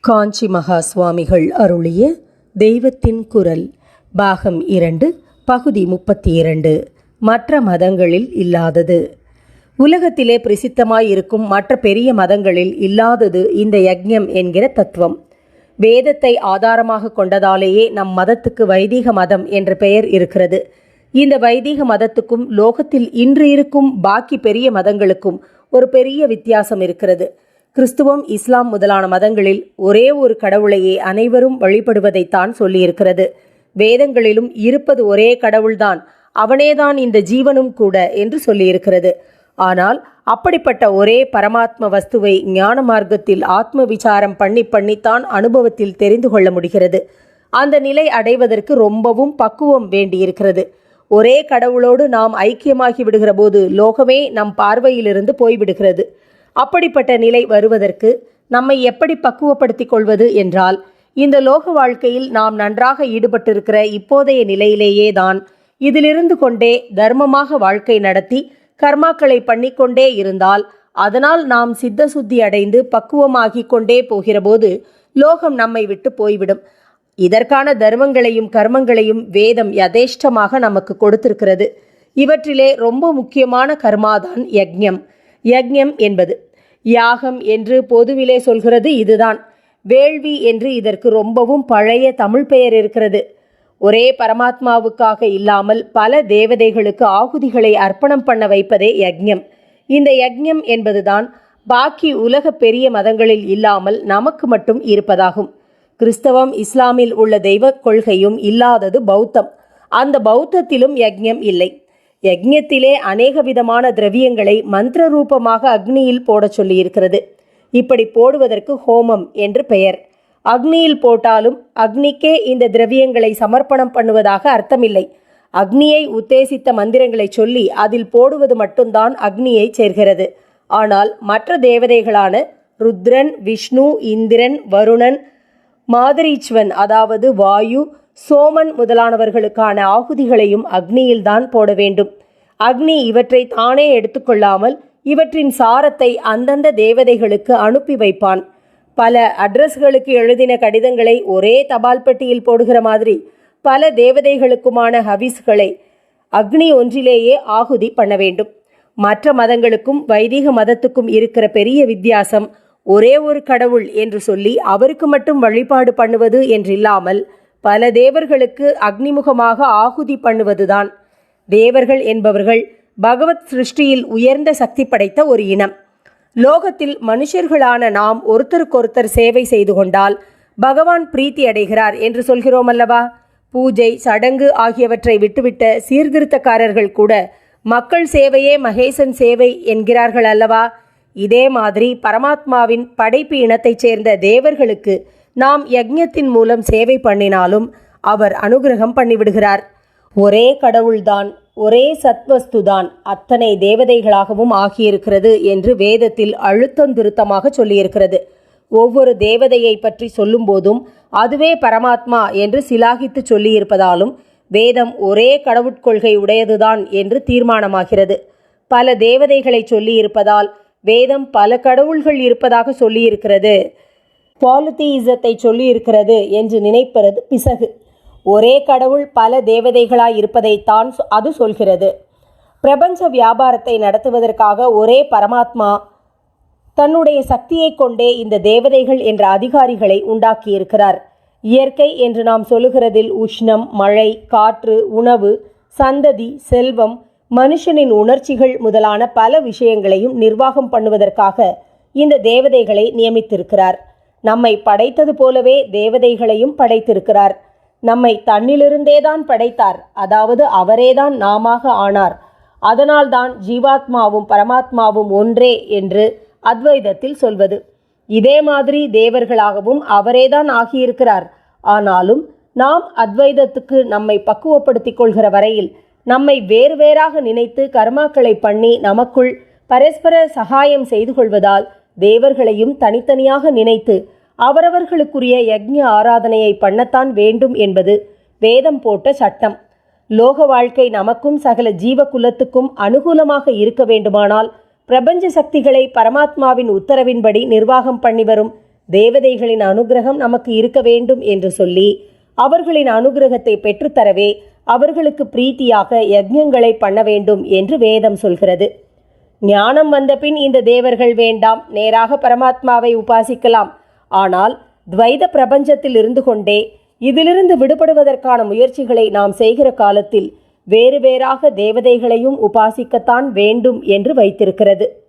காஞ்சி மகா சுவாமிகள் அருளிய தெய்வத்தின் குரல் பாகம் இரண்டு பகுதி முப்பத்தி இரண்டு மற்ற மதங்களில் இல்லாதது. உலகத்திலே பிரசித்தமாயிருக்கும் மற்ற பெரிய மதங்களில் இல்லாதது இந்த யக்ஞம் என்கிற தத்துவம். வேதத்தை ஆதாரமாக கொண்டதாலேயே நம் மதத்துக்கு வைதீக மதம் என்ற பெயர் இருக்கிறது. இந்த வைதீக மதத்துக்கும் லோகத்தில் இன்று இருக்கும் பாக்கி பெரிய மதங்களுக்கும் ஒரு பெரிய வித்தியாசம் இருக்கிறது. கிறிஸ்துவம் இஸ்லாம் முதலான மதங்களில் ஒரே ஒரு கடவுளையே அனைவரும் வழிபடுவதைத்தான் சொல்லியிருக்கிறது. வேதங்களிலும் இருப்பது ஒரே கடவுள்தான். அவனேதான் இந்த ஜீவனும் கூட என்று சொல்லியிருக்கிறது. ஆனால் அப்படிப்பட்ட ஒரே பரமாத்ம வஸ்துவை ஞான மார்க்கத்தில் ஆத்ம விசாரம் பண்ணி பண்ணித்தான் அனுபவத்தில் தெரிந்து கொள்ள முடிகிறது. அந்த நிலை அடைவதற்கு ரொம்பவும் பக்குவம் வேண்டியிருக்கிறது. ஒரே கடவுளோடு நாம் ஐக்கியமாகி விடுகிற போது லோகமே நம் பார்வையிலிருந்து போய்விடுகிறது. அப்படிப்பட்ட நிலை வருவதற்கு நம்மை எப்படி பக்குவப்படுத்திக் கொள்வது என்றால் இந்த லோக வாழ்க்கையில் நாம் நன்றாக ஈடுபட்டிருக்கிற இப்போதைய நிலையிலேயே தான் இதிலிருந்து கொண்டே தர்மமாக வாழ்க்கை நடத்தி கர்மாக்களை பண்ணிக்கொண்டே இருந்தால் அதனால் நாம் சித்த சுத்தி அடைந்து பக்குவமாகிக் கொண்டே போகிறபோது லோகம் நம்மை விட்டு போய்விடும். இதற்கான தர்மங்களையும் கர்மங்களையும் வேதம் யதேஷ்டமாக நமக்கு கொடுத்திருக்கிறது. இவற்றிலே ரொம்ப முக்கியமான கர்மாதான் யக்ஞம் யக்ஞம் என்பது. யாகம் என்று பொதுவிலே சொல்கிறது இதுதான். வேள்வி என்று இதற்கு ரொம்பவும் பழைய தமிழ் பெயர் இருக்கிறது. ஒரே பரமாத்மாவுக்காக இல்லாமல் பல தேவதைகளுக்கு ஆகுதிகளை அர்ப்பணம் பண்ண வைப்பதே யக்ஞம் இந்த யக்ஞம் என்பதுதான் பாக்கி உலக பெரிய மதங்களில் இல்லாமல் நமக்கு மட்டும் இருப்பதாகும். கிறிஸ்தவம் இஸ்லாமில் உள்ள தெய்வ கொள்கையும் இல்லாதது பௌத்தம். அந்த பௌத்தத்திலும் யக்ஞம் இல்லை. யக்ஞத்திலே அநேக விதமான திரவியங்களை மந்திர ரூபமாக அக்னியில் போடச் சொல்லியிருக்கிறது. இப்படி போடுவதற்கு ஹோமம் என்று பெயர். அக்னியில் போட்டாலும் அக்னிக்கே இந்த திரவியங்களை சமர்ப்பணம் பண்ணுவதாக அர்த்தமில்லை. அக்னியை உத்தேசித்த மந்திரங்களை சொல்லி அதில் போடுவது மட்டும்தான் அக்னியை சேர்கிறது. ஆனால் மற்ற தேவதைகளான ருத்ரன் விஷ்ணு இந்திரன் வருணன் மாதரீச்வன் அதாவது வாயு சோமன் முதலானவர்களுக்கான ஆகுதிகளையும் அக்னியில்தான் போட வேண்டும். அக்னி இவற்றை தானே எடுத்துக்கொள்ளாமல் இவற்றின் சாரத்தை அந்தந்த தேவதைகளுக்கு அனுப்பி வைப்பான். பல அட்ரஸ்களுக்கு எழுதின கடிதங்களை ஒரே தபால் பெட்டியில் போடுகிற மாதிரி பல தேவதைகளுக்குமான ஹவிஸ்களை அக்னி ஒன்றிலேயே ஆகுதி பண்ண வேண்டும். மற்ற மதங்களுக்கும் வைதிக மதத்துக்கும் இருக்கிற பெரிய வித்தியாசம் ஒரே ஒரு கடவுள் என்று சொல்லி அவருக்கு மட்டும் வழிபாடு பண்ணுவது என்றில்லாமல் பல தேவர்களுக்கு அக்னிமுகமாக ஆகுதி பண்ணுவதுதான். தேவர்கள் என்பவர்கள் பகவத் சிருஷ்டியில் உயர்ந்த சக்தி படைத்த ஒரு இனம். லோகத்தில் மனுஷர்களான நாம் ஒருத்தருக்கொருத்தர் சேவை செய்து கொண்டால் பகவான் பிரீத்தி அடைகிறார் என்று சொல்கிறோம் அல்லவா பூஜை சடங்கு ஆகியவற்றை விட்டுவிட்ட சீர்திருத்தக்காரர்கள் கூட மக்கள் சேவையே மகேசன் சேவை என்கிறார்கள் அல்லவா? இதே மாதிரி பரமாத்மாவின் படைப்பு இனத்தைச் சேர்ந்த தேவர்களுக்கு நாம் யக்ஞத்தின் மூலம் சேவை பண்ணினாலும் அவர் அனுகிரகம் பண்ணிவிடுகிறார். ஒரே கடவுள்தான் ஒரே சத்வஸ்துதான் அத்தனை தேவதைகளாகவும் ஆகியிருக்கிறது என்று வேதத்தில் அழுத்தம் திருத்தமாக சொல்லியிருக்கிறது. ஒவ்வொரு தேவதையை பற்றி சொல்லும்போதும் அதுவே பரமாத்மா என்று சிலாகித்து சொல்லியிருப்பதாலும் வேதம் ஒரே கடவுட்கொள்கை உடையதுதான் என்று தீர்மானமாகிறது. பல தேவதைகளை சொல்லியிருப்பதால் வேதம் பல கடவுள்கள் இருப்பதாக சொல்லியிருக்கிறது. பாலித்தீசத்தை சொல்லியிருக்கிறது என்று நினைப்பது பிசகு. ஒரே கடவுள் பல தேவதைகளாய் இருப்பதைத்தான் அது சொல்கிறது. பிரபஞ்ச வியாபாரத்தை நடத்துவதற்காக ஒரே பரமாத்மா தன்னுடைய சக்தியை கொண்டே இந்த தேவதைகள் என்ற அதிகாரிகளை உண்டாக்கியிருக்கிறார். இயற்கை என்று நாம் சொல்லுகிறதில் உஷ்ணம் மழை காற்று உணவு சந்ததி செல்வம் மனுஷனின் உணர்ச்சிகள் முதலான பல விஷயங்களையும் நிர்வாகம் பண்ணுவதற்காக இந்த தேவதைகளை நியமித்திருக்கிறார். நம்மை படைத்தது போலவே தேவதைகளையும் படைத்திருக்கிறார். நம்மை தன்னிலிருந்தேதான் படைத்தார். அதாவது அவரேதான் நாமாக ஆனார். அதனால்தான் ஜீவாத்மாவும் பரமாத்மாவும் ஒன்றே என்று அத்வைதத்தில் சொல்வது. இதே மாதிரி தேவர்களாகவும் அவரேதான் ஆகியிருக்கிறார். ஆனாலும் நாம் அத்வைதத்துக்கு நம்மை பக்குவப்படுத்திக் கொள்கிற வரையில் நம்மை வேறு வேறாக நினைத்து கர்மாக்களை பண்ணி நமக்குள் பரஸ்பர சகாயம் செய்து கொள்வதால் தேவர்களையும் தனித்தனியாக நினைத்து அவரவர்களுக்குரிய யக்ஞ ஆராதனையை பண்ணத்தான் வேண்டும் என்பது வேதம் போட்ட சட்டம். லோக வாழ்க்கை நமக்கும் சகல ஜீவ குலத்துக்கும் அனுகூலமாக இருக்க வேண்டுமானால் பிரபஞ்ச சக்திகளை பரமாத்மாவின் உத்தரவின்படி நிர்வாகம் பண்ணி வரும் தேவதைகளின் அனுகிரகம் நமக்கு இருக்க வேண்டும் என்று சொல்லி அவர்களின் அனுகிரகத்தை பெற்றுத்தரவே அவர்களுக்கு பிரீத்தியாக யஜ்யங்களை பண்ண வேண்டும் என்று வேதம் சொல்கிறது. ஞானம் வந்த பின் இந்த தேவர்கள் வேண்டாம் நேராக பரமாத்மாவை உபாசிக்கலாம். ஆனால் துவைத பிரபஞ்சத்தில் இருந்து கொண்டே இதிலிருந்து விடுபடுவதற்கான முயற்சிகளை நாம் செய்கிற காலத்தில் வேறு வேறாக தேவதைகளையும் உபாசிக்கத்தான் வேண்டும் என்று வைத்திருக்கிறது.